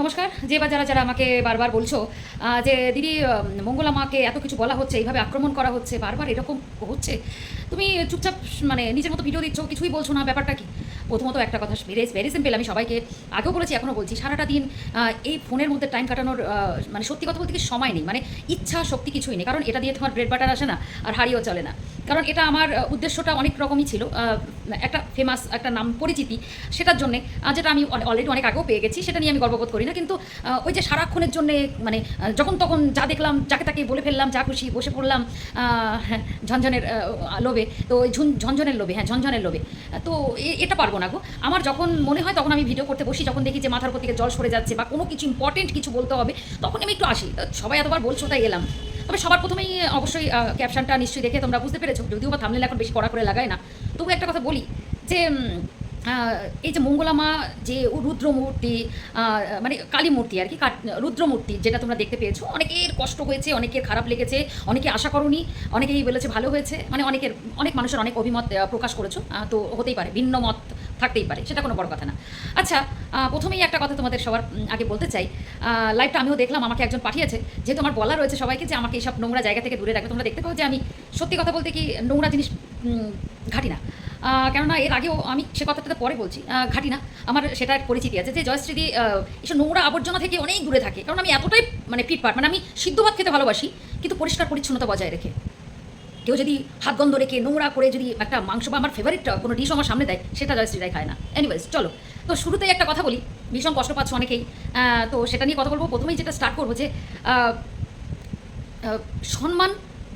নমস্কার। যে বা যারা যারা আমাকে বারবার বলছো যে, দিদি মঙ্গলা মাকে এত কিছু বলা হচ্ছে, এইভাবে আক্রমণ করা হচ্ছে, বারবার এরকম হচ্ছে। তুমি চুপচাপ মানে নিজের মতো ভিডিও দিচ্ছ, কিছুই বলছো না, ব্যাপারটা কি? প্রথমত একটা কথা ভেরি ভেরি সিম্পল আমি সবাইকে আগেও বলেছি এখনও বলছি সারাটা দিন এই ফোনের মধ্যে টাইম কাটানোর মানে সত্যি কথা বলতে কি সময় নেই মানে ইচ্ছা শক্তি কিছুই নেই কারণ এটা দিয়ে তোমার ব্রেড বাটার আসে না আর হারিয়েও চলে না। কারণ এটা আমার উদ্দেশ্যটা অনেক রকমই ছিল একটা ফেমাস একটা নাম পরিচিতি সেটার জন্যে যেটা আমি অলরেডি অনেক আগেও পেয়ে গেছি সেটা নিয়ে আমি গর্ববোধ করি না কিন্তু ওই যে সারাক্ষণের জন্যে মানে যখন তখন যা দেখলাম যাকে তাকে বলে ফেললাম যা খুশি বসে পড়লাম হ্যাঁ, ঝনঝনের লোভে তো ওই ঝুন ঝনঝনের লোভে হ্যাঁ ঝনঝনের লোভে তো এটা পারব না গো। আমার যখন মনে হয় তখন আমি ভিডিও করতে বসি, যখন দেখি যে মাথার উপর থেকে জল সরে যাচ্ছে বা কোনো কিছু ইম্পর্টেন্ট কিছু বলতে হবে, তখন আমি একটু আসি। সবাই এতবার বলছো তাই এলাম। তবে সবার প্রথমেই অবশ্যই ক্যাপশনটা নিশ্চয়ই দেখে তোমরা বুঝতে পেরেছ। যদিও বা থামলে এখন বেশি কড়া করে লাগায় না। তবু একটা কথা বলি যে এই যে মঙ্গলামা, যে রুদ্রমূর্তি মানে কালী মূর্তি আর কি রুদ্রমূর্তি যেটা তোমরা দেখতে পেয়েছ, অনেকের কষ্ট হয়েছে, অনেকের খারাপ লেগেছে, অনেকে আশা করনি, অনেকেই বলেছে ভালো হয়েছে মানে অনেকের, অনেক মানুষের অনেক অভিমত প্রকাশ করেছ। তো হতেই পারে, ভিন্ন মত থাকতেই পারে, সেটা কোনো বড় কথা না। আচ্ছা প্রথমেই একটা কথা তোমাদের সবার আগে বলতে চাই। লাইভটা আমিও দেখলাম, আমাকে একজন পাঠিয়েছে। যেহেতু আমার বলা রয়েছে সবাইকে যে আমাকে এইসব নোংরা জায়গা থেকে দূরে রাখবে তোমরা দেখতে পাও যে আমি সত্যি কথা বলতে কি নোংরা জিনিস ঘাটি না। কেননা এর আগেও আমি সে কথাটাতে পরে বলছি ঘাটি না। আমার সেটা পরিচিতি আছে যে জয়শ্রীদি এসব নোংরা আবর্জনা থেকে অনেক দূরে থাকে। কারণ আমি এতটাই মানে ফিটপাট মানে আমি সিদ্ধ ভাত খেতে ভালোবাসি, কিন্তু পরিষ্কার পরিচ্ছন্নতা বজায় রেখে। কেউ যদি হাত গন্ধ রেখে নোংরা করে যদি একটা মাংস বা আমার ফেভারিটটা কোনো ডিশ আমার সামনে দেয়, সেটা জয়শ্রীরাই খায় না। এনিওয়েজ চলো। তো শুরুতেই একটা কথা বলি, ভীষণ কষ্ট পাচ্ছ অনেকেই। তো সেটা নিয়ে কথা বলব। প্রথমেই যেটা স্টার্ট করব যে সম্মান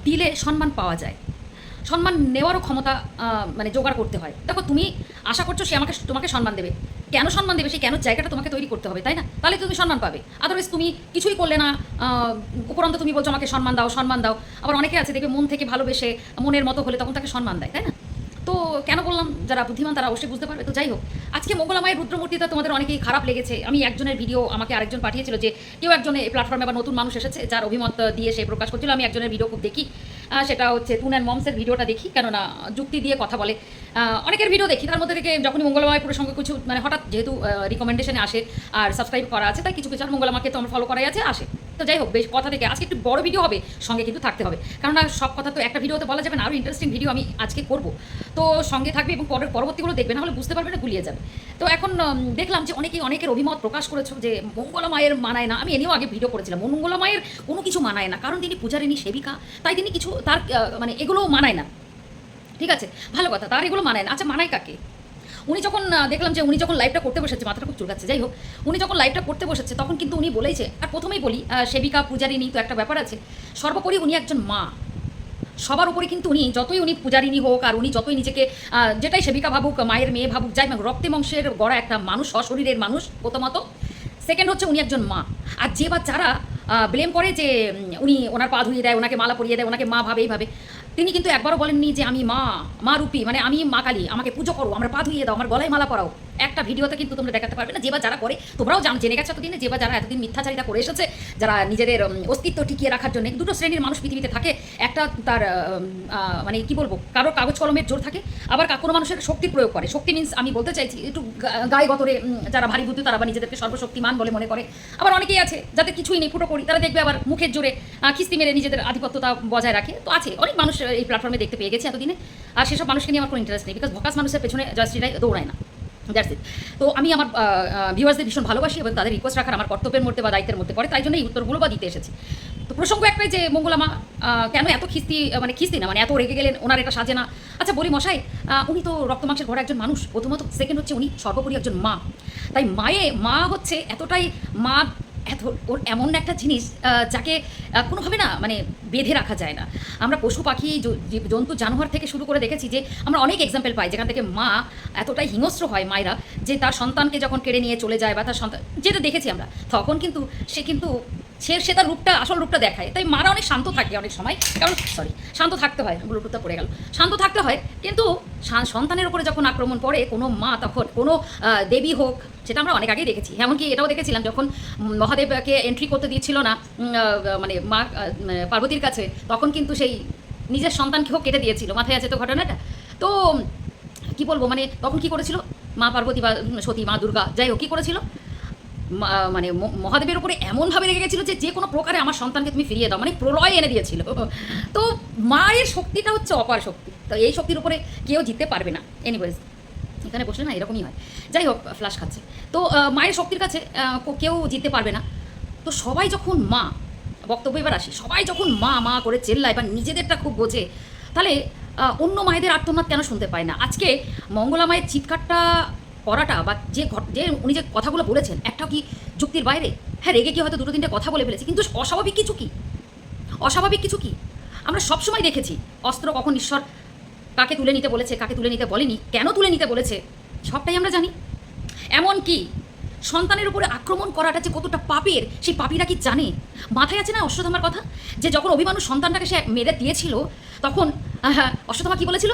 দিলে সম্মান পাওয়া যায়। সম্মান নেওয়ারও ক্ষমতা মানে জোগাড় করতে হয়। দেখো, তুমি আশা করছ সে আমাকে, তোমাকে সম্মান দেবে। কেন সম্মান দেবে? সে কেন জায়গাটা তোমাকে তৈরি করতে হবে, তাই না? তাহলে তুমি সম্মান পাবে। আদারওয়াইজ তুমি কিছুই করলে না উপরন্ত তুমি বলছো আমাকে সম্মান দাও সম্মান দাও। আবার অনেকে আছে দেখবে মন থেকে ভালোবেসে, মনের মতো হলে তখন তাকে সম্মান দেয়, তাই না? কেন বললাম? যারা বুদ্ধিমান, তারা অবশ্যই বুঝতে পারবে। তো যাই হোক, আজকে মঙ্গলামায়ের রুদ্রমূর্তিতে তোমাদের অনেকেই খারাপ লেগেছে। আমি একজনের ভিডিও আমাকে আরেকজন পাঠিয়েছিল যে কেউ একজন এই প্ল্যাটফর্মে বা নতুন মানুষ এসেছে, যার অভিমত দিয়ে সে প্রকাশ করছিল। আমি একজনের ভিডিও খুব দেখি। সেটা হচ্ছে তুন অ্যান্ড মমসের ভিডিওটা দেখি, কেননা যুক্তি দিয়ে কথা বলে। অনেকের ভিডিও দেখি, তার মধ্যে থেকে যখনই মঙ্গলময় প্রসঙ্গ কিছু মানে হঠাৎ যেহেতু রিকমেন্ডেশনে আসে আর সাবস্ক্রাইব করা আছে, তাই কিছু কিছু আর মঙ্গলমাকে তো আমার ফলো করাই আছে, আসে। তো যাই হোক, বেশ কথা থেকে আজকে একটু বড় ভিডিও হবে, সঙ্গে কিন্তু থাকতে হবে। কারণ সব কথা তো একটা ভিডিওতে বলা যাবে না আরও ইন্টারেস্টিং ভিডিও আমি আজকে করব। তো সঙ্গে থাকবে এবং পরের পরবর্তীগুলো দেখবে, না হলে বুঝতে পারবে না, গুলিয়ে যাবে। তো এখন দেখলাম যে অনেকেই অনেকের অভিমত প্রকাশ করেছ যে মঙ্গলা মায়ের মানায় না। আমি এনেও আগে ভিডিও করেছিলাম, মঙ্গলা মায়ের কোনো কিছু মানায় না। কারণ তিনি পূজারিনী সেবিকা, তাই তিনি কিছু, তার মানে এগুলোও মানায় না। ঠিক আছে? ভালো কথা, তার এগুলো মানায় না। আচ্ছা মানায় কাকে? উনি যখন দেখলাম যে উনি যখন লাইভটা করতে বসেছে, মাথাটা খুব চুলকাচ্ছে, যাই হোক, উনি যখন লাইভটা করতে বসেছে, তখন কিন্তু উনি বলেইছে আর প্রথমেই বলি সেবিকা পূজারিনী তো একটা ব্যাপার আছে, সর্বোপরি উনি একজন মা। সবার উপরে কিন্তু উনি, যতই উনি পূজারিনী হোক, আর উনি যতই নিজেকে যেটাই সেবিকা ভাবুক, মায়ের মেয়ে ভাবুক, যাই রক্তে বংশের গড়া একটা মানুষ, সশরীরের মানুষ প্রথমত। সেকেন্ড হচ্ছে উনি একজন মা। আর যে বা যারা ব্লেম করে যে উনি ওনার পা ধুয়ে দেয়, ওনাকে মালা পরিয়ে দেয়, ওনাকে মা ভাবে এইভাবে তিনি কিন্তু একবারও বলেননি যে আমি মা মা রূপী মানে আমি মা কালী, আমাকে পুজো করো, আমার পা ধুইয়ে দাও, আমার গলায় মালা পরাও। একটা ভিডিওতে কিন্তু তোমরা দেখাতে পারবে না। যে বা যারা করে, তোমরাও জান জেনে গেছো এতদিনে, যে বা যারা এতদিন মিথ্যাচারিতা করে এসেছে, যারা নিজেদের অস্তিত্ব টিকিয়ে রাখার জন্য। দুটো শ্রেণির মানুষ পৃথিবীতে থাকে। একটা তার মানে কি বলব কারোর কাগজ কলমের জোর থাকে, আবার কোনো মানুষের শক্তির প্রয়োগ করে। শক্তি মিন্স আমি বলতে চাইছি, একটু গায়ে গতরে যারা ভারী বুদ্ধি, তারা আবার নিজেদেরকে সর্বশক্তিমান বলে মনে করে। আবার অনেকেই আছে যাদের কিছুই নেই, ফুটো করি। তারা দেখবে আবার মুখের জোরে খিস্তি মেরে নিজেদের আধিপত্যতা বজায় রাখে। তো আছে, অনেক মানুষ এই প্ল্যাটফর্মে দেখতে পেয়ে গেছে এতদিনে। আর সেসব মানুষকে নিয়ে আমার কোনো ইন্টারেস্ট নেই বিকজ ভকাস মানুষের পেছনে জয়শ্রীরাই দৌড়ায় না। দ্যাটস ইট তো আমি আমার ভিউয়ার্সদের ভীষণ ভালোবাসি এবং তাদের রিকোয়েস্ট রাখার আমার কর্তব্যের মধ্যে বা দায়িত্বের মধ্যে পড়ে। তাই জন্য এই উত্তরগুলো বা দিতে এসেছি। তো প্রসঙ্গ একটাই যে মঙ্গলামা কেন এত খিস্তি মানে খিস্তি না মানে এত রেগে গেলেন, ওনার এটা সাজে না। আচ্ছা বলি মশাই উনি তো রক্ত মাংসের ঘরে একজন মানুষ, প্রথমত সেকেন্ড হচ্ছে উনি সর্বোপরি একজন মা। তাই মায়ে, মা হচ্ছে এতটাই মা এত, ওর এমন একটা জিনিস যাকে কোনোভাবে না মানে বেঁধে রাখা যায় না। আমরা পশু পাখি জন্তু, জানোয়ার থেকে শুরু করে দেখেছি যে, আমরা অনেক এক্সাম্পল পাই। যেখান থেকে মা এতটাই হিংস্র হয় মায়েরা, যে তার সন্তানকে যখন কেড়ে নিয়ে চলে যায় বা তার সন্তান, যেটা দেখেছি আমরা, তখন কিন্তু সে কিন্তু সে সে তার রূপটা, আসল রূপটা দেখায়। তাই মারা অনেক শান্ত থাকে অনেক সময়। কারণ সরি শান্ত থাকতে হয় ব্লুটুথটা পড়ে গেল। শান্ত থাকতে হয়, কিন্তু সন্তানের উপরে যখন আক্রমণ পড়ে, কোনো মা তখন, কোনো দেবী হোক, সেটা আমরা অনেক আগেই দেখেছি। এমনকি এটাও দেখেছিলাম যখন মহাদেবকে এন্ট্রি করতে দিচ্ছিল না মানে মা পার্বতীর কাছে, তখন কিন্তু সেই নিজের সন্তানকেও কেটে দিয়েছিল। মাথায় আছে তো ঘটনাটা? তো, কি বলব মানে তখন কি করেছিল? মা পার্বতী বা সতী, মা দুর্গা, যাই হোক, কী করেছিল? মানে মহাদেবের উপরে এমনভাবে রেগে গেছিল যে যে কোনো প্রকারে আমার সন্তানকে তুমি ফিরিয়ে দাও মানে প্রলয় এনে দিয়েছিল। তো মায়ের শক্তিটা হচ্ছে অপার শক্তি। তো এই শক্তির উপরে কেউ জিততে পারবে না। এনিওয়েজ এখানে বসলে না এরকমই হয়। যাই হোক ফ্লাশ খাচ্ছে। তো মায়ের শক্তির কাছে কেউ জিততে পারবে না। তো সবাই যখন মা, বক্তব্য এবার আসি, সবাই যখন মা মা করে চেল্লায় বা নিজেদেরটা খুব বোঝে, তাহলে অন্য মায়েদের আর্তনাদ কেন শুনতে পায় না? আজকে মঙ্গলা মায়ের চিৎকারটা করাটা বা যে যে উনি যে কথাগুলো বলেছেন একটাও কি যুক্তির বাইরে? হ্যাঁ রেগে কি হয়তো দুটো তিনটে কথা বলে ফেলেছে কিন্তু অস্বাভাবিক কিছু কি? অস্বাভাবিক কিছু কি? আমরা সবসময় দেখেছি অস্ত্র কখন ঈশ্বর কাকে তুলে নিতে বলেছে কাকে তুলে নিতে বলেনি কেন তুলে নিতে বলেছে সবটাই আমরা জানি। এমন কি সন্তানের উপরে আক্রমণ করাটা যে কতটা পাপের সেই পাপীরা কি জানে? মাথায় আছে না অশ্বত্থামার কথা? যে যখন অভিমানু সন্তানটাকে সে মেরে দিয়েছিল তখন আহা, অশ্বত্থামা কি বলেছিল?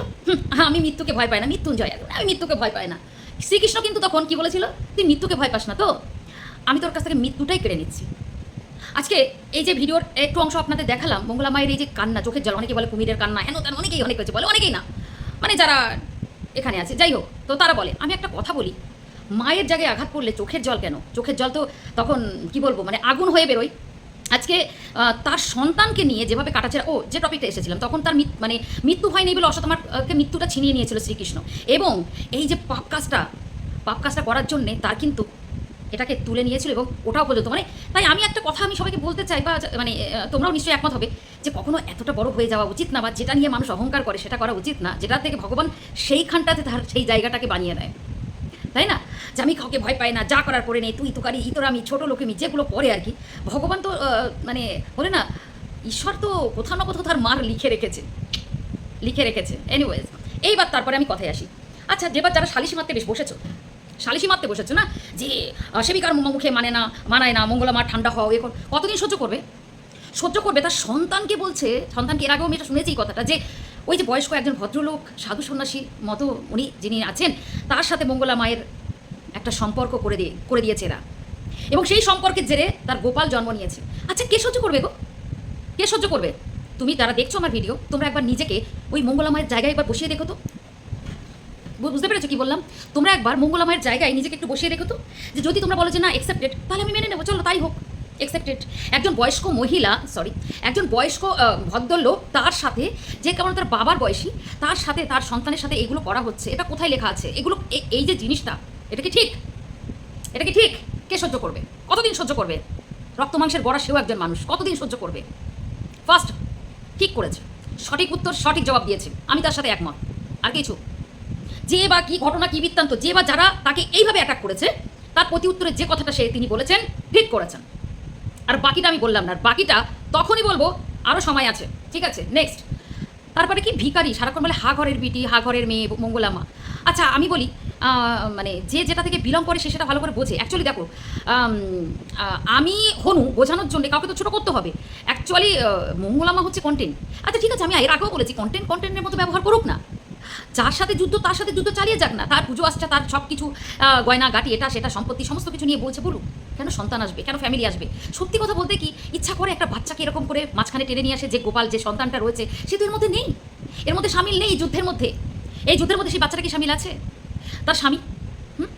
হ্যাঁ আমি মৃত্যুকে ভয় পাই না মৃত্যুঞ্জয় আমি মৃত্যুকে ভয় পাই না। শ্রীকৃষ্ণ কিন্তু তখন কি বলেছিল? তুই মৃত্যুকে ভয় পাস না তো? আমি তোর কাছ থেকে মৃত্যুটাই কেড়ে নিচ্ছি। আজকে এই যে ভিডিওর একটু অংশ আপনাদের দেখালাম, মঙ্গলা মায়ের এই যে কান্না, চোখের জল অনেকে বলে কুমিরের কান্না হেন তেন অনেকেই অনেক হয়েছে বলে অনেকেই না। মানে যারা এখানে আছে, যাই হোক, তো তারা বলে, আমি একটা কথা বলি, মায়ের জায়গায় আঘাত করলে চোখের জল কেন? চোখের জল তো তখন, কি বলব মানে আগুন হয়ে বেরোয়। আজকে তার সন্তানকে নিয়ে যেভাবে কাটাচ্ছে ও যে টপিকটা এসেছিলাম, তখন তার মানে মৃত্যু হয়নি বলে অসতমারকে মৃত্যুটা ছিনিয়ে নিয়েছিল শ্রীকৃষ্ণ। এবং এই যে পাপ কাজটা পাপ কাজটা করার জন্যে তার কিন্তু এটাকে তুলে নিয়েছিল এবং ওটাও পর্যন্ত মানে তাই আমি একটা কথা আমি সবাইকে বলতে চাই, বা মানে তোমরাও নিশ্চয়ই একমত হবে যে কখনো এতটা বড় হয়ে যাওয়া উচিত না, বা যেটা নিয়ে মানুষ অহংকার করে সেটা করা উচিত না, যেটা থেকে ভগবান সেইখানটাতে তার সেই জায়গাটাকে বানিয়ে দেয় তাই না? যে আমি কাউকে ভয় পাই না, যা করার করে নেই, তুই তুকারি ইতর আমি, ছোটো লোকেমি যেগুলো করে আর কি। ভগবান তো মানে বলে না, ঈশ্বর তো কোথাও না কোথাও তার মার লিখে রেখেছে। লিখে রেখেছে। এনিওয়েজ এইবার তারপরে আমি কথায় আসি। আচ্ছা যেবার যারা সালিশি মারতে বেশ বসেছো সালিশি মারতে বসেছো না? যে সেবিকার মুখে মানে না, মানায় না, মঙ্গলা মার ঠান্ডা হও এ কর, কতদিন সহ্য করবে? সহ্য করবে? তার সন্তানকে বলছে, সন্তানকে এর আগেও আমি এটা শুনেছি কথাটা, যে ওই যে বয়স্ক একজন ভদ্রলোক, সাধু সন্ন্যাসী মতো উনি যিনি আছেন, তার সাথে মঙ্গলা মায়ের একটা সম্পর্ক করে দিয়ে, করে দিয়েছে এরা। এবং সেই সম্পর্কের জেরে তার গোপাল জন্ম নিয়েছে। আচ্ছা কে সহ্য করবে গো? কে সহ্য করবে? তুমি যারা দেখছ আমার ভিডিও, তোমরা একবার নিজেকে ওই মঙ্গলা মায়ের জায়গায় একবার বসিয়ে দেখো তো। বুঝতে পেরেছ কি বললাম? তোমরা একবার মঙ্গলা মায়ের জায়গায় নিজেকে একটু বসিয়ে দেখো তো। যে যদি তোমরা বলো যে না অ্যাকসেপ্টেড তাহলে আমি মেনে নেব, চলো তাই হোক। অ্যাকসেপ্টেড একজন বয়স্ক মহিলা সরি একজন বয়স্ক ভদ্রলোক তার সাথে, যে কেমন তার বাবার বয়সী, তার সাথে, তার সন্তানের সাথে এগুলো করা হচ্ছে। এটা কোথায় লেখা আছে? এগুলো এই যে জিনিসটা, এটা কি ঠিক? এটা কি ঠিক? কে সহ্য করবে? কতদিন সহ্য করবে? রক্ত মাংসের গড়া সেও একজন মানুষ, কতদিন সহ্য করবে? ফার্স্ট ঠিক করেছে। সঠিক উত্তর, সঠিক জবাব দিয়েছে। আমি তার সাথে একমত। আর কিছু? যে বা কি ঘটনা, কি বৃত্তান্ত, যে বা যারা তাকে এইভাবে অ্যাটাক করেছে, তার প্রতি উত্তরে যে কথাটা সে, তিনি বলেছেন, ঠিক করেছেন। আর বাকিটা আমি বললাম না, আর বাকিটা তখনই বলব আরও সময় আছে, ঠিক আছে? নেক্সট তারপরে কি? ভিখারি, সারাক্ষণ বলে হা ঘরের বিটি, হা ঘরের মেয়ে, মঙ্গলামা। আচ্ছা আমি বলি মানে যে যেটা থেকে বিলং করে সে সেটা ভালো করে বোঝে। অ্যাকচুয়ালি দেখো আমি হনু বোঝানোর জন্য কাউকে তো ছোটো করতে হবে। অ্যাকচুয়ালি মঙ্গলামা হচ্ছে কন্টেন্ট আচ্ছা ঠিক আছে, আমি এর আগেও বলেছি কন্টেন্ট কন্টেন্টের মতো ব্যবহার করুক না। যার সাথে যুদ্ধ, তার সাথে যুদ্ধ চালিয়ে যাক না। তার পুজো আসছে, তার সব কিছু গয়না, গাটি, এটা, সেটা, সম্পত্তি, সমস্ত কিছু নিয়ে বলছে, বলুক, কেন সন্তান আসবে? কেন ফ্যামিলি আসবে? সত্যি কথা বলতে কি, ইচ্ছা করে একটা বাচ্চাকে এরকম করে মাঝখানে টেনে নিয়ে আসে, যে গোপাল, যে সন্তানটা রয়েছে, সে তো এর মধ্যে নেই। এর মধ্যে সামিল নেই যুদ্ধের মধ্যে। এই যুদ্ধের মধ্যে সেই বাচ্চাটা কি সামিল আছে? তার স্বামী? হুম?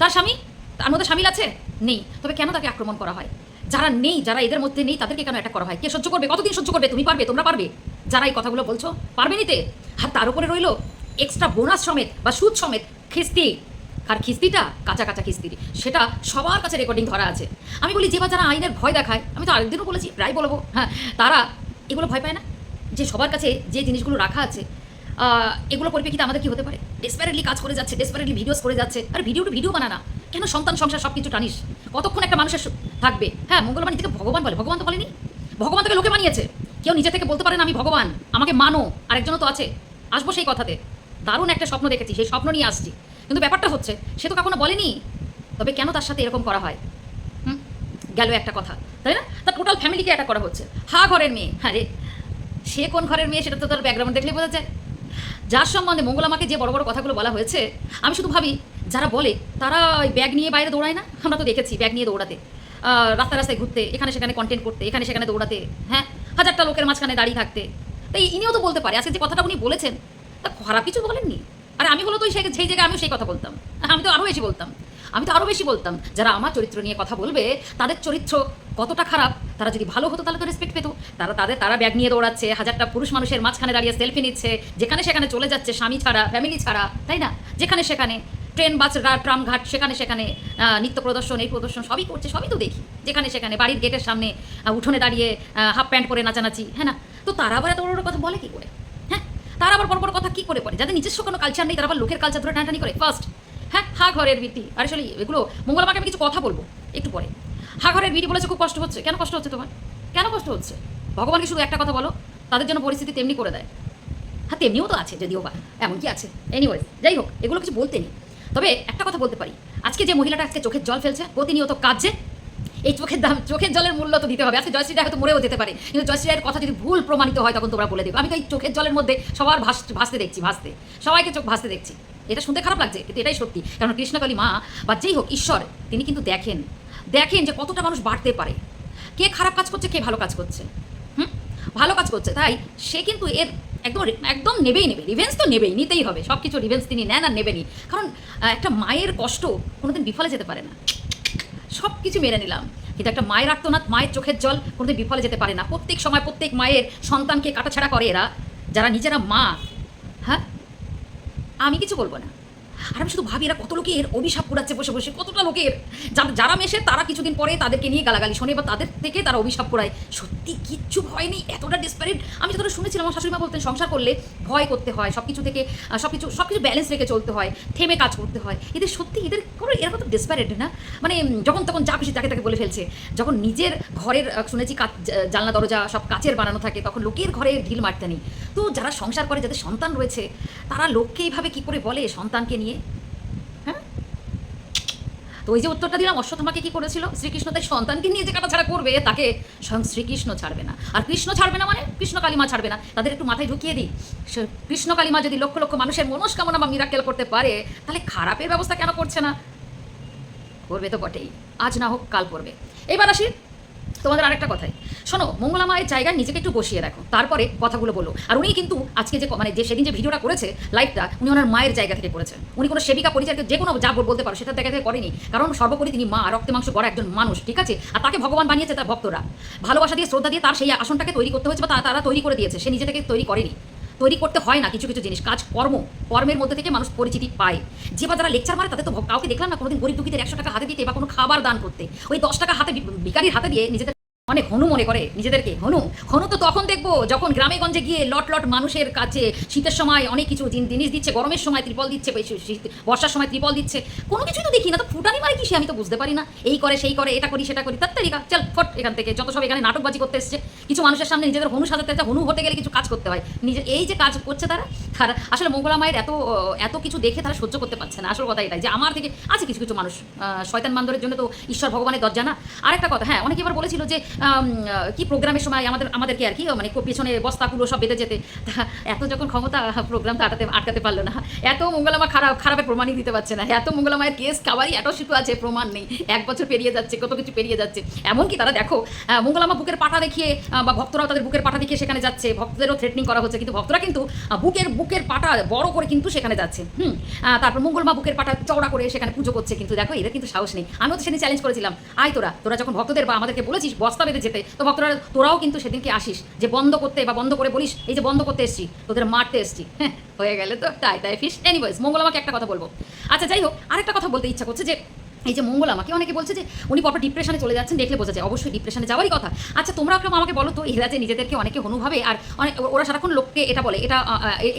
তার স্বামী? তার মধ্যে সামিল আছে? নেই। তবে কেন তাকে আক্রমণ করা হয়? যারা নেই, যারা এদের মধ্যে নেই, তাদেরকে কেন অ্যাটাক করা হয়? কে সহ্য করবে? কতদিন সহ্য করবে? তুমি পারবে, তোমরা পারবে? যারা এই কথাগুলো বলছো, পারবে নিতে? আর তার উপরে রইল। এক্সট্রা বোনাস সমেত বা সুদ সমেত খিস্তি। আর খিস্তিটা কাঁচা কাঁচা খিস্তি। সেটা সবার কাছে রেকর্ডিং ধরা আছে। আমি বলি, যে বা যারা আইনের ভয় দেখায়, আমি তো আরেকদিনও বলেছি, প্রায় বলব হ্যাঁ তারা এগুলো ভয় পায় না। যে সবার কাছে যে জিনিসগুলো রাখা আছে এগুলো পরিপ্রেক্ষিতে আমাদের কি হতে পারে? ডেসপারেটলি কাজ করে যাচ্ছে ডেসপারেটলি ভিডিওস করে যাচ্ছে। আর ভিডিও টু ভিডিও বানা না কেন সন্তান সংসার সব কিছু টানিস? কতক্ষণ একটা মানুষের থাকবে? হ্যাঁ মঙ্গলবার নিজেকে ভগবান বলে। ভগবান তো বলেনি। ভগবান তোকে লোকে বানিয়েছে। কেউ নিজে থেকে বলতে পারে না আমি ভগবান। আমাকে মানো। আরেকজনও তো আছে। আসব সেই কথাতে। দারুণ একটা স্বপ্ন দেখেছি, সেই স্বপ্ন নিয়ে আসছি। কিন্তু ব্যাপারটা হচ্ছে, সে তো কখনো বলেনি, তবে কেন তার সাথে এরকম করা হয়? হুম? গেল একটা কথা, তাই না? তার টোটাল ফ্যামিলিকে অ্যাটাক করা হচ্ছে। হা ঘরের মেয়ে। আরে, সে কোন ঘরের মেয়ে সেটা তো তার ব্যাকগ্রাউন্ড দেখলে বোঝা যায়। যার সম্বন্ধে মঙ্গলামাকে যে বড় বড় কথাগুলো বলা হয়েছে, আমি শুধু ভাবি, যারা বলে, তারা ওই ব্যাগ নিয়ে বাইরে দৌড়ায় না? আমরা তো দেখেছি ব্যাগ নিয়ে দৌড়াতে। রাস্তায় রাস্তায় ঘুরতে, এখানে সেখানে কন্টেন্ট করতে, এখানে সেখানে দৌড়াতে হ্যাঁ? হাজারটা লোকের মাঝখানে দাঁড়িয়ে থাকতে। তাই ইনিও তো বলতে পারে, আজকে যে কথাটা উনি বলেছেন খারাপ কিছু বলেননি? আর আমি হলো তো সেই জায়গায় আমিও সেই কথা বলতাম। আমি তো আরও বেশি বলতাম। আমি তো আরও বেশি বলতাম। যারা আমার চরিত্র নিয়ে কথা বলবে, তাদের চরিত্র কতটা খারাপ, তারা যদি ভালো হতো তাহলে তো রেসপেক্ট পেতো। তারা তাদের তারা ব্যাগ নিয়ে দৌড়াচ্ছে, হাজারটা পুরুষ মানুষের মাঝখানে দাঁড়িয়ে সেলফি নিচ্ছে, যেখানে সেখানে চলে যাচ্ছে স্বামী ছাড়া ফ্যামিলি ছাড়া, তাই না? যেখানে সেখানে ট্রেন বাস ট্রাম ঘাট সেখানে সেখানে নৃত্য প্রদর্শন, এই প্রদর্শন সবই করছে, সবই তো দেখি। যেখানে সেখানে বাড়ির গেটের সামনে উঠোনে দাঁড়িয়ে হাফ প্যান্ট পরে নাচানাচি হ্যাঁ না? তো তারা আবার এত বড় কথা বলে কি করে? তারা আবার বড় বড় কথা কি করে পড়ে যাদের নিজস্ব কোনো কালচার নেই, তারা আবার লোকের কালচার ধরে টানাটানি করে। ফার্স্ট হ্যাঁ হা ঘরের বৃত্তি আর আসলে এগুলো মঙ্গলবারকে আমি কিছু কথা বলব, একটু পরে। হা ঘরের বিটি বলেছে, খুব কষ্ট হচ্ছে। কেন কষ্ট হচ্ছে তোমার? কেন কষ্ট হচ্ছে? ভগবানকে শুধু একটা কথা বলো, তাদের জন্য পরিস্থিতি তেমনি করে দেয়। হ্যাঁ তেমনিও তো আছে, যদিও বা, এমন কি আছে? এনিওয়েজ যাই হোক, এগুলো কিছু বলতে নেই। তবে একটা কথা বলতে পারি। আজকে যে মহিলাটা আজকে চোখের জল ফেলছে, প্রতিনিয়ত কাজে এই চোখের দাম, চোখের জলের মূল্য তো দিতে হবে। আজকে জয়শ্রী রায় হয়তো মরেও যেতে পারে। কিন্তু জয়শ্রী রায়ের কথা যদি ভুল প্রমাণিত হয়, তখন তোমরা বলে দেবে। আমি তো এই চোখের জলের মধ্যে সবার ভাস, ভাসতে দেখছি, ভাসতে। সবাইকে চোখ ভাসতে দেখছি। এটা শুনতে খারাপ লাগছে, কিন্তু এটাই সত্যি। কারণ কৃষ্ণকালী মা বা যেই হোক ঈশ্বর, তিনি কিন্তু দেখেন। দেখেন যে কতটা মানুষ বাড়তে পারে। কে খারাপ কাজ করছে, কে ভালো কাজ করছে। হুম? ভালো কাজ করছে। তাই সে কিন্তু এর একদম একদম নেবেই নেবে। রিভেন্স তো নেবেই, নিতেই হবে। সব কিছু রিভেন্স তিনি নেন আর নেবেনি কারণ একটা মায়ের কষ্ট কোনোদিন বিফলে যেতে পারে না। সব কিছু মেনে নিলাম। কিন্তু একটা মায়ের আর্তনাদ, মায়ের চোখের জল কোনোদিন বিফলে যেতে পারে না। প্রত্যেক সময় প্রত্যেক মায়ের সন্তানকে কাটাছাড়া করে এরা। যারা নিজেরা মা হ্যাঁ? আমি কিছু বলব না। আর আমি শুধু ভাবি এরা কত লোকের অভিশাপ কুড়াচ্ছে বসে বসে, কতটা লোকের? যারা- মেশে তারা কিছুদিন পরে তাদেরকে নিয়ে গালাগালি শোনে বা তাদের থেকে তারা অভিশাপ করায় সত্যি কিচ্ছু ভয় নেই? এতটা ডিসপ্যারেট আমি যতটা শুনেছিলাম, আমার শাশুড়িমা বলতেন, সংসার করলে ভয় করতে হয় সব কিছু থেকে সব কিছু সব কিছু ব্যালেন্স রেখে চলতে হয়, থেমে কাজ করতে হয়। এদের সত্যি, এদের কোনো এরা কত ডিসপ্যারেট না? মানে যখন তখন যা খুশি তাকে তাকে বলে ফেলছে। যখন নিজের ঘরের শুনেছি জানলা, দরজা, সব কাচের বানানো থাকে, তখন লোকের ঘরে ঢিল মারতে নেই। তো যারা সংসার করে, যাদের সন্তান রয়েছে তারা লোককে এইভাবে কী করে বলে সন্তানকে নিয়ে? হ্যাঁ? তো ওই যে উত্তরটা দিলাম অশ্বত্থামাকে কি করেছিল? শ্রীকৃষ্ণ তাই সন্তানকে নিয়ে যে কাটাছাড়া করবে, তাকে স্বয়ং শ্রীকৃষ্ণ ছাড়বে না। আর কৃষ্ণ ছাড়বে না মানে কৃষ্ণ কালিমা ছাড়বে না। তাদের একটু মাথায় ঢুকিয়ে দিই। কৃষ্ণ কালিমা যদি লক্ষ লক্ষ মানুষের মনস্কামনা বা মিরাক্কেল করতে পারে, তাহলে খারাপের ব্যবস্থা কেন করছে না? করবে তো বটেই। আজ না হোক, কাল করবে। এবার আসি তোমাদের আরেকটা কথাই। শোনো, মঙ্গলা মায়ের জায়গায় নিজেকে একটু বসিয়ে রাখো তারপরে কথাগুলো বলো। আর উনি কিন্তু আজকে যে মানে যে সেদিন যে ভিডিওটা করেছে লাইভটা উনি ওনার মায়ের জায়গা থেকে করেছেন উনি কোনো সেবিকা পরিচারকে যে কোনো যা বল- বলতে পারো সেটা জায়গা থেকে করেনি। কারণ সর্বোপরি তিনি মা, রক্তে মাংস গড়া একজন মানুষ, ঠিক আছে? আর তাকে ভগবান বানিয়েছে তার ভক্তরা। ভালোবাসা দিয়ে, শ্রদ্ধা দিয়ে তার সেই আসনটাকে তৈরি করতে হয়েছে বা তারা তৈরি করে দিয়েছে। সে নিজে থেকে তৈরি করেনি। তৈরি করতে হয় না কিছু কিছু জিনিস, কাজ, কর্ম, কর্মের মধ্যে থেকে মানুষ পরিচিতি পায়। যে বা যারা লেকচার মারে তাদের তো কাউকে দেখলাম না, কোনোদিন গরিব দুঃখীদের একশো টাকা হাতে দিতে বা কোনো খাবার দান করতে। ওই দশ টাকা হাতে বিকারির হাতে দিয়ে নিজেদের অনেক হনু মনে করে নিজেদেরকে হনু হনু তো তখন দেখব যখন গ্রামে গঞ্জে গিয়ে লট লট মানুষের কাছে শীতের সময় অনেক কিছু জিন- জিনিস দিচ্ছে, গরমের সময় ত্রিপল দিচ্ছে বর্ষার সময় ত্রিপল দিচ্ছে। কোনো কিছুই তো দেখি না, তো ফুটানি মানে কি সে আমি তো বুঝতে পারি না। এই করে, সেই করে, এটা করি, সেটা করি, তার তারিকা। চল, ফট, এখান থেকে। যত সব এখানে নাটকবাজি করতে এসছে, কিছু মানুষের সামনে নিজেদের হনু সাজাতে হনু হতে গেলে কিছু কাজ করতে হয়। নিজে এই যে কাজ করছে তারা তারা আসলে মঙ্গলা মায়ের এত এত কিছু দেখে তারা সহ্য করতে পারছে না। আসল কথা এটাই যে আমার থেকে আছে কিছু কিছু মানুষ। শয়তান বান্দরের জন্য তো ঈশ্বর ভগবানের দরজা না। আরেকটা কথা হ্যাঁ অনেকে এবার বলেছিল যে কি প্রোগ্রামের সময় আমাদের, আমাদেরকে আর কি মানে পেছনে বস্তাগুলো সব বেঁধে যেতে। এত যখন ক্ষমতা প্রোগ্রাম তো আটাতে, আটকাতে পারল না। এত মঙ্গলামা খারাপ, খারাপের প্রমাণই দিতে পারছে না। এত মঙ্গলামায়ের কেস খাবারই এত শিশু আছে, প্রমাণ নেই। এক বছর পেরিয়ে যাচ্ছে, কত কিছু পেরিয়ে যাচ্ছে। এমনকি তারা দেখো মঙ্গলামা বুকের পাটা দেখিয়ে বা ভক্তরাও তাদের বুকের পাটা দেখিয়ে সেখানে যাচ্ছে। ভক্তদেরও থ্রেটনিং করা হচ্ছে। কিন্তু ভক্তরা কিন্তু বুকের বুকের পাটা বড় করে কিন্তু সেখানে যাচ্ছে। হুম তারপর মঙ্গলমা বুকের পাটা চওড়া করে সেখানে পুজো করছে কিন্তু দেখো, এদের কিন্তু সাহস নেই। আমিও তো সেদিন চ্যালেঞ্জ করেছিলাম, আয় তোরা তোরা যখন ভক্তদের বা আমাদেরকে বলেছিস বস্তা বেঁধে যেতে, তো ভক্তরা, তোরাও কিন্তু সেদিনকে আসিস, যে বন্ধ করতে বা বন্ধ করে বলিস, এই যে বন্ধ করতে এসছি, তোদের মারতে এসছি। হ্যাঁ হয়ে গেলে তো তাই তাই ফিস এনিওয়েজ মঙ্গল আমাকে একটা কথা বলব। আচ্ছা যাই হোক, আরেকটা কথা বলতে ইচ্ছা করছে যে এই যে মঙ্গল আমাকে অনেকে বলছে যে উনি পরপর ডিপ্রেশনে চলে যাচ্ছেন, দেখলে বোঝা যায়। অবশ্যই ডিপ্রেশনে যাওয়ারই কথা। আচ্ছা তোমরা একদম আমাকে বলো তো, এরা যে নিজেদেরকে অনেকে অনুভাবে আর অনেক ওরা সারাক্ষণ লোককে এটা বলে, এটা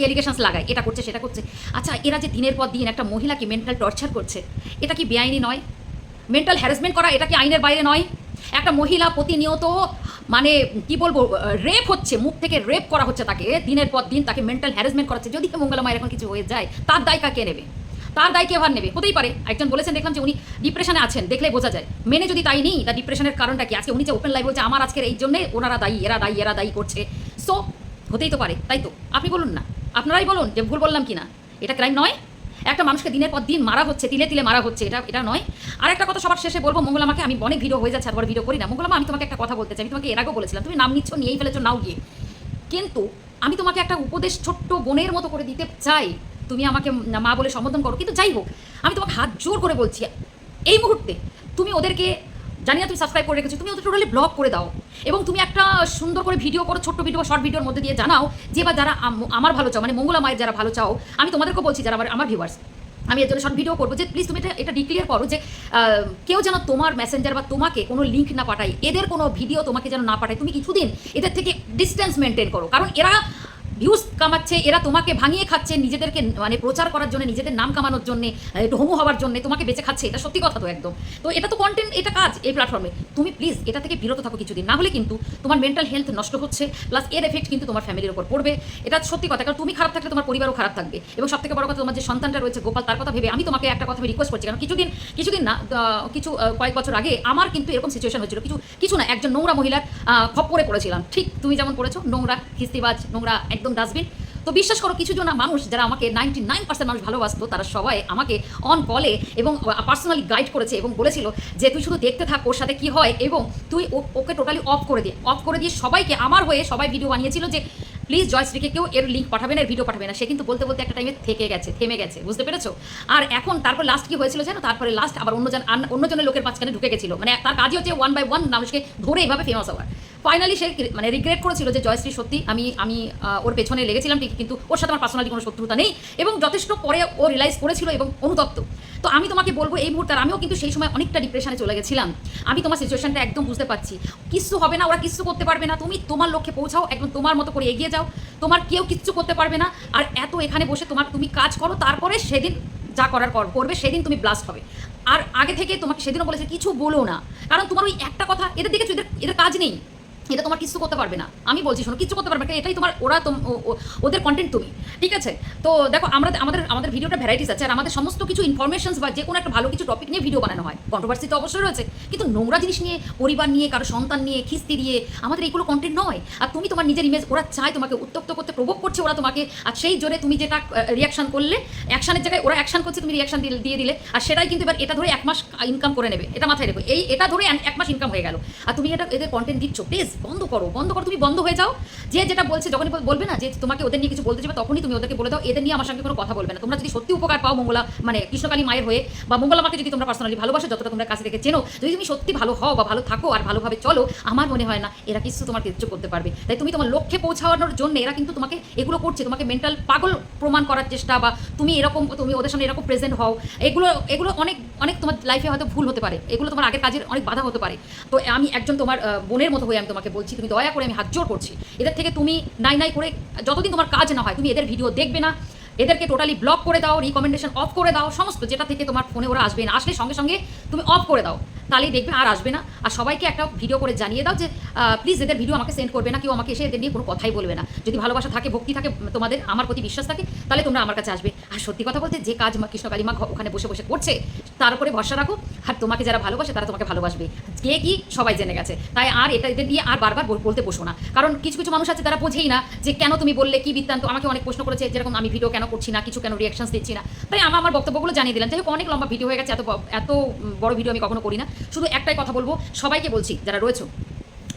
এলিগেশনস লাগায়, এটা করছে, সেটা করছে। আচ্ছা এরা যে দিনের পর দিন একটা মহিলাকে মেন্টাল টর্চার করছে, এটা কি বেআইনি নয়? মেন্টাল হ্যারাসমেন্ট করা, এটা কি আইনের বাইরে নয়? একটা মহিলা প্রতিনিয়ত মানে কি বলব রেপ হচ্ছে, মুখ থেকে রেপ করা হচ্ছে তাকে, দিনের পর দিন তাকে মেন্টাল হ্যারাসমেন্ট করাচ্ছে। যদি মঙ্গলা মায়ের এখন কিছু হয়ে যায়, তার দায় কে নেবে? তার দায় কে ভার নেবে, হতেই পারে। একজন বলেছেন, দেখলাম যে উনি ডিপ্রেশনে আছেন, দেখলে বোঝা যায়। মেনে যদি তাই নেই তার ডিপ্রেশনের কারণটা কি? আজকে উনি যে ওপেন লাইভ বলছে, আমার আজকের এই জন্যে ওনারা দায়ী, এরা দায়ী এরা দায়ী করছে। সো হতেই তো পারে, তাই তো? আপনি বলুন না। আপনারাই বলুন যে ভুল বললাম কি না এটা ক্রাইম নয়। একটা মানুষকে দিনের পর দিন মারা হচ্ছে, তিলে তিলে মারা হচ্ছে, এটা এটা নয়। আর একটা কথা সবার শেষে বলব মঙ্গলামাকে আমি অনেক ভিডিও হয়ে যাচ্ছে আবার ভিডিও করি না। মঙ্গলামা আমি তোমাকে একটা কথা বলতে চাই, আমি তোমাকে এর আগেও বলেছিলাম, তুমি নাম নিচ্ছ, নিয়েই ফেলেছো, নাও গিয়ে। কিন্তু আমি তোমাকে একটা উপদেশ ছোট্ট বোনের মতো করে দিতে চাই। তুমি আমাকে মা বলে সম্বোধন করো। কিন্তু যাই হোক, আমি তোমাকে হাত জোর করে বলছি, এই মুহূর্তে তুমি ওদেরকে জানি না তুমি সাবস্ক্রাইব করে রেখেছো, তুমি ওদের টোটালি ব্লক করে দাও এবং তুমি একটা সুন্দর করে ভিডিও করো, ছোট্ট ভিডিও বা শর্ট ভিডিওর মধ্যে দিয়ে জানাও যে বা যারা আমার ভালো চাও মানে মঙ্গলা মায়ের যারা ভালো চাও, আমি তোমাদেরকেও বলছি যারা আমার আমার ভিউয়ার্স আমি এর জন্য শর্ট ভিডিও করব যে প্লিজ তুমি এটা এটা ডিক্লিয়ার করো যে কেউ যেন তোমার মেসেঞ্জার বা তোমাকে কোনো লিঙ্ক না পাঠায়, এদের কোনো ভিডিও তোমাকে যেন না পাঠায়, তুমি কিছুদিন এদের থেকে ডিস্টেন্স মেনটেন করো। কারণ এরা ভিউজ কামাচ্ছে, এরা তোমাকে ভাঙিয়ে খাচ্ছে নিজেদেরকে মানে প্রচার করার জন্য, নিজেদের নাম কামানোর জন্য একটু হোমো হওয়ার জন্য তোমাকে বেঁচে খাচ্ছে, এটা সত্যি কথা তো একদম। তো এটা তো কন্টেন্ট এটা কাজ এই প্ল্যাটফর্মে তুমি প্লিজ এটা থেকে বিরত থাকো কিছুদিন, না হলে কিন্তু তোমার মেন্টাল হেলথ নষ্ট হচ্ছে প্লাস এর এফেক্ট কিন্তু তোমার ফ্যামিলির উপর পড়বে। এটা সত্যি কথা, কারণ তুমি খারাপ থাকলে তোমার পরিবারও খারাপ থাকবে। এবং সব থেকে বড় কথা, তোমার যে সন্তানটা রয়েছে, গোপাল, তার কথা ভেবে আমি তোমাকে একটা কথা রিকোয়েস্ট করছি, কারণ কিছুদিন কিছুদিন না কিছু কয়েক বছর আগে আমার কিন্তু এরকম সিচুয়েশন হয়েছিল। কিছু কিছু না, একজন নোংরা মহিলার খপ্পরে পড়েছিলাম। ঠিক, তুমি যেমন পড়েছো, নোংরা খিস্তিবাজ নোংরা একদম ডাস্টবিন। তো বিশ্বাস করো কিছু জন মানুষ যারা আমাকে নাইনটি নাইন পার্সেন্ট মানুষ ভালোবাসতো, তারা সবাই আমাকে অন কলে এবং পার্সোনালি গাইড করেছে এবং বলেছিল যে, তুই শুধু দেখতে থাক ওর সাথে কি হয় এবং তুই ওকে টোটালি অফ করে দিয়ে অফ করে দিয়ে সবাইকে, আমার হয়ে সবাই ভিডিও বানিয়েছিল যে প্লিজ জয়শ্রীকে কেউ এর লিঙ্ক পাঠাবে না ভিডিও পাঠাবে না। সে কিন্তু বলতে বলতে একটা টাইমে থেকে গেছে, থেমে গেছে, বুঝতে পেরেছ? আর এখন তারপর লাস্ট কি হয়েছিল জানো? তারপরে লাস্ট আবার অন্যজন অন্যজনের লোকের মাঝখানে ঢুকে গেছিল। মানে তার কাজই হচ্ছে ওয়ান বাই ওয়ান মানুষকে ধরে এইভাবে ফেমাস হওয়ার। ফাইনালি সে মানে রিগ্রেট করেছিল যে জয়শ্রী সত্যি আমি আমি ওর পেছনে লেগেছিলাম, ঠিক কিন্তু ওর সাথে আমার পার্সোনালি কোনো শত্রুতা নেই এবং যথেষ্ট পরে ও রিয়েলাইজ করেছিল এবং অনুতপ্ত। তো আমি তোমাকে বলব এই মুহূর্তে আমিও কিন্তু সেই সময় অনেকটা ডিপ্রেশনে চলে গেছিলাম। আমি তোমার সিচুয়েশনটা একদম বুঝতে পারছি। কিচ্ছু হবে না, ওরা কিচ্ছু করতে পারবে না। তুমি তোমার লক্ষ্যে পৌঁছাও, একদম তোমার মতো করে এগিয়ে যাও। তোমার কেউ কিচ্ছু করতে পারবে না। আর এত এখানে বসে তোমার, তুমি কাজ করো, তারপরে সেদিন যা করার কর, করবে, সেদিন তুমি ব্লাস্ট হবে। আর আগে থেকে তোমাকে সেদিনও বলেছে, কিছু বলো না। কারণ তোমার ওই একটা কথা, এদের দেখেছ এদের এদের কাজ নেই। এটা তোমার কিছু করতে পারবে না। আমি বলছি, শোনো, কিছু করতে পারবে না, এটাই তোমার, ওরা ওদের কন্টেন্ট তুমি, ঠিক আছে? তো দেখো, আমরা, আমাদের আমাদের ভিডিওটা ভ্যারাইটিস আছে, আর আমাদের সমস্ত কিছু ইনফরমেশনস বা যে কোনো একটা ভালো কিছু টপিক নিয়ে ভিডিও বানানো হয়। কন্ট্রোভার্সি তো অবশ্যই রয়েছে, কিন্তু নোংরা জিনিস নিয়ে, পরিবার নিয়ে, কারও সন্তান নিয়ে, খিস্তি দিয়ে, আমাদের এইগুলো কন্টেন্ট নয়। আর তুমি তোমার নিজের ইমেজ ওরা চায় তোমাকে উত্তক্ত করতে প্রভোগ করছে ওরা তোমাকে, আর সেই জোরে তুমি যেটা রিয়াকশন করলে অ্যাকশনের জায়গায় ওরা অ্যাকশন করছে, তুমি রিয়াকশন দিয়ে দিলে, আর সেটাই কিন্তু এবার এটা ধরে এক মাস ইনকাম করে নেবে, এটা মাথায় রেখো। এই, এটা ধরে এক মাস ইনকাম হয়ে গেল। আর তুমি এটা, এদের কন্টেন্ট দিচ্ছ প্লিজ বন্ধ করো বন্ধ করো, তুমি বন্ধ হয়ে যাও। যে যেটা বলছে, যখনই বলবে না, যে তোমাকে ওদের নিয়ে কিছু বলতে যাবে, তখনই তুমি ওদেরকে বলে দাও, এদের নিয়ে আমার সঙ্গে কোনো কথা বলবে না। তোমরা যদি সত্যি উপকার পাও মঙ্গলা মানে কৃষ্ণকালী মায়ের হয়ে, বা মঙ্গলা মাকে যদি তোমরা পার্সোনালি ভালোবাসো, যতটা তোমরা কাছে থেকে চেনো, যদি তুমি সত্যি ভালো হও বা ভালো থাকো আর ভালোভাবে চলো, আমার মনে হয় না এরা কিছু তোমার কিছু করতে পারবে। তাই তুমি তোমার লক্ষ্যে পৌঁছানোর জন্য এরা কিন্তু তোমাকে এগুলো করছে, তোমাকে মেন্টাল পাগল প্রমাণ করার চেষ্টা, বা তুমি এরকম, তুমি ওদের সামনে এরকম প্রেজেন্ট হও, এগুলো এগুলো অনেক অনেক তোমার লাইফে হয়তো ভুল হতে পারে। এগুলো তোমার আগের কাজের অনেক বাধা হতে পারে। তো আমি একজন তোমার বোনের মতো হয়ে আমি তোমাকে বলছি, তুমি দয়া করে আমি হাত জোর করছি। এদের থেকে তুমি নাই নাই করে যতদিন তোমার কাজ না হয়, তুমি এদের ভিডিও দেখবে না। এদেরকে টোটালি ব্লক করে দাও রিকমেন্ডেশন অফ করে দাও, সমস্ত যেটা থেকে তোমার ফোনে ওরা আসবে না, আসলে সঙ্গে সঙ্গে তুমি অফ করে দাও, তাহলেই দেখবে আর আসবে না। আর সবাইকে একটা ভিডিও করে জানিয়ে দাও যে প্লিজ এদের ভিডিও আমাকে সেন্ড করবে না, কেউ আমাকে এসে এদের নিয়ে কোনো কথাই বলবে না। যদি ভালোবাসা থাকে, ভক্তি থাকে, তোমাদের, আমার প্রতি বিশ্বাস থাকে, তাহলে তোমরা আমার কাছে আসবে। আর সত্যি কথা বলতে, যে কাজ মা কৃষ্ণকালী মা ওখানে বসে বসে করছে, তার উপরে ভরসা রাখো। আর তোমাকে যারা ভালোবাসে, তারা তোমাকে ভালোবাসবে। কে কি, সবাই জেনে গেছে। তাই আর এটা এদের দিয়ে আর বারবার বল- বলতে বসো না। কারণ কিছু কিছু মানুষ আছে, তারা বোঝেই না যে কেন তুমি বললে, কি বৃত্তান্ত, আমাকে অনেক প্রশ্ন করেছে, যেরকম আমি ভিডিও কেন করছি না, কিছু কেন রিয়াকশনস দিচ্ছি না। তাই আমার আমার বক্তব্যগুলো জানিয়ে দিলাম। যাই হোক অনেক লম্বা ভিডিও হয়ে গেছে, এত এত বড় ভিডিও আমি কখনো করি না। শুধু একটাই কথা বলব, সবাইকে বলছি, যারা রয়েছে,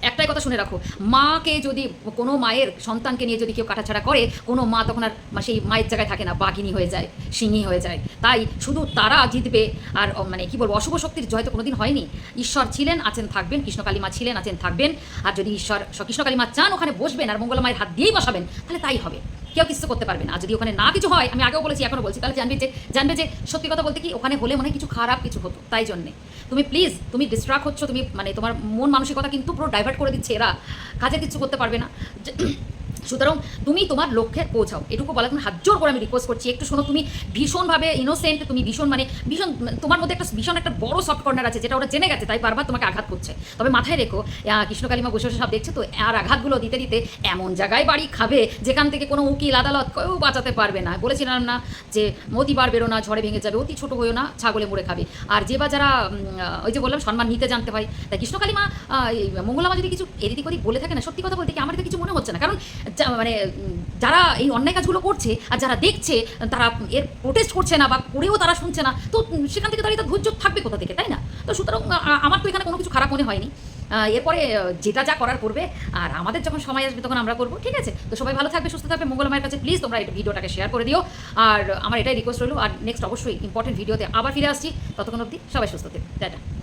একটাই কথা শুনে রাখো, মাকে যদি কোনো মায়ের সন্তানকে নিয়ে যদি কেউ কাটাছাড়া করে, কোনো মা তখন আর সেই মায়ের জায়গায় থাকে না, বাঘিনী হয়ে যায়, সিংহী হয়ে যায়। তাই শুধু তারা জিতবে আর মানে কি বলব, অশুভ শক্তির জয় তো কোনোদিন হয়নি। ঈশ্বর ছিলেন, আছেন, থাকবেন কৃষ্ণকালী মা ছিলেন, আছেন, থাকবেন। আর যদি ঈশ্বর কৃষ্ণকালী মা চান, ওখানে বসবেন, আর মঙ্গলা মায়ের হাত দিয়েই বসাবেন, তাহলে তাই হবে। কেউ কিছু করতে পারবে না। যদি ওখানে না কিছু হয়, আমি আগেও বলেছি এখনও বলছি, তাহলে জানবে যে জানবে যে সত্যি কথা বলতে কি ওখানে হলে মনে কিছু খারাপ কিছু হতো, তাই জন্যে। তুমি প্লিজ তুমি ডিস্ট্রাক্ট হচ্ছ, তুমি মানে তোমার মন মানসিকতা কিন্তু পুরো ডাইভার্ট করে দিচ্ছে এরা। কাজে কিছু করতে পারবে না। সুতরাং তুমি তোমার লক্ষ্যে পৌঁছাও। এটুকু বলা তুমি হাত জোর করে আমি রিকোয়েস্ট করছি। একটু শোনো তুমি ভীষণভাবে ইনোসেন্ট তুমি ভীষণ মানে ভীষণ তোমার মধ্যে একটা ভীষণ একটা বড় সফট কর্নার আছে যেটা ওরা জেনে গেছে তাই বারবার তোমাকে আঘাত করছে। তবে মাথায় রেখো কৃষ্ণকালীমা বসে সব দেখছে তো আর আঘাতগুলো দিতে দিতে এমন জায়গায় বাড়ি খাবে যেখান থেকে কোনো উকিল আদালত কেউ বাঁচাতে পারবে না। বলেছিলাম না যে মতি বার বেরো না ঝড়ে ভেঙে যাবে অতি ছোট হয়েও না ছাগলে মুড়ে খাবে। আর যে বা যারা ওই যে বললাম সম্মান নিতে জানতে হয় তাই কৃষ্ণকালী মা আহ, এই মঙ্গলামা যদি কিছু এদিক ওদিক বলে থাকে না সত্যি কথা বলতে কি আমার এটা কিছু মনে হচ্ছে না। কারণ মানে যারা এই অন্যায় কাজগুলো করছে আর যারা দেখছে, তারা এর প্রোটেস্ট করছে না বা করেও তারা শুনছে না, তো সেখান থেকে তার ধৈর্য থাকবে কোথা থেকে, তাই না? তো সুতরাং আমার তো এখানে কোনো কিছু খারাপ মনে হয়নি। এরপরে যেটা যা করার করবে, আর আমাদের যখন সময় আসবে তখন আমরা করব, ঠিক আছে? তো সবাই ভালো থাকবে, সুস্থ থাকবে, মঙ্গলা মায়ের কাছে প্লিজ তোমরা এই ভিডিওটাকে শেয়ার করে দিও। আর আমার এটাই রিকোয়েস্ট রইল, আর নেক্সট অবশ্যই ইম্পর্টেন্ট ভিডিওতে আবার ফিরে আসছি। ততক্ষণ অবধি সবাই সুস্থ থাকবে। টাটা।